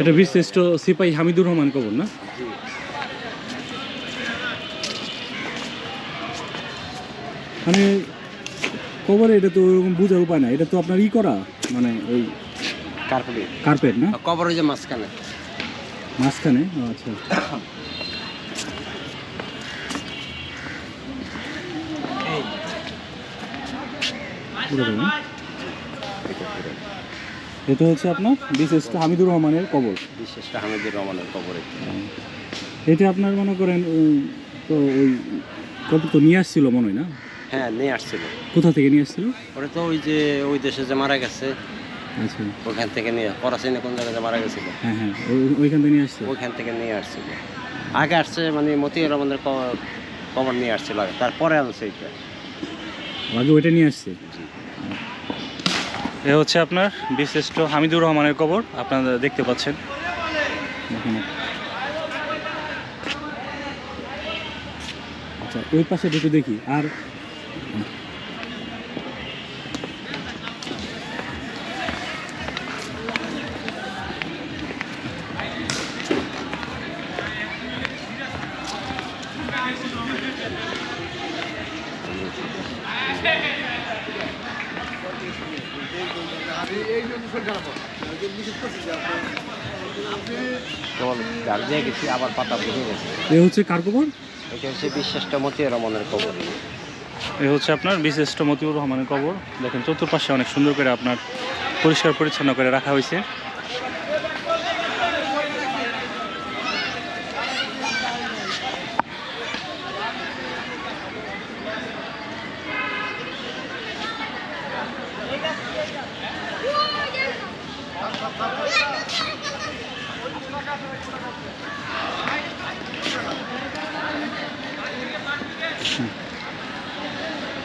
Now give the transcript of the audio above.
এটা বিশিষ্ট সিপাহী হামিদুর রহমান কবর না? মানে কবরে এটা তো ওরকম বোঝার উপায় না এটা তো আপনার ই করা মানে ওই কার্পেটে কার্পেট না? কবর যে মাঝখানে। মাঝখানে? আচ্ছা। দেবেন। এটা হচ্ছে আপনার বিশিষ্ট হামিদুর রহমানের কবর। বিশেষ হামিদুর রহমানের কবরে। এটা আপনার মনে করেন তো ওই কবর তো নিয়ে আসছিল মনে হয় না? হ্যাঁ নিয়ে আসছিল। কোথা থেকে নিয়ে আসছিল? ওটা তো ওই যে ওই দেশে যে মারা গেছে। আচ্ছা। ওখান থেকে নিয়ে করাচি না কোন জায়গায় মারা গেছিল? হ্যাঁ হ্যাঁ ওই- ওইখান থেকে নিয়ে আসছে ওইখান থেকে নিয়ে আসছিল। আগে আসছে মানে মতিউর রহমানের কবর নিয়ে আসছিল আগে। তারপরে আনছে এটা। আগে ওইটা নিয়ে আসছে? জি। এ হচ্ছে আপনার বিশিষ্ট হামিদুর রহমানের কবর, আপনারা দেখতে পাচ্ছেন। আচ্ছা ওই পাশে দুটো দেখি, আর কেবল গাছ গেছি আবার পাতা ভেঙে গেছে। এ হচ্ছে কার কবর এটা হচ্ছে বিশিষ্ট মতিউর রহমানের কবর এ হচ্ছে আপনার মতিউর রহমানের কবর দেখেন চতুর্পাশে অনেক সুন্দর করে আপনার পরিষ্কার পরিচ্ছন্ন করে রাখা হয়েছে।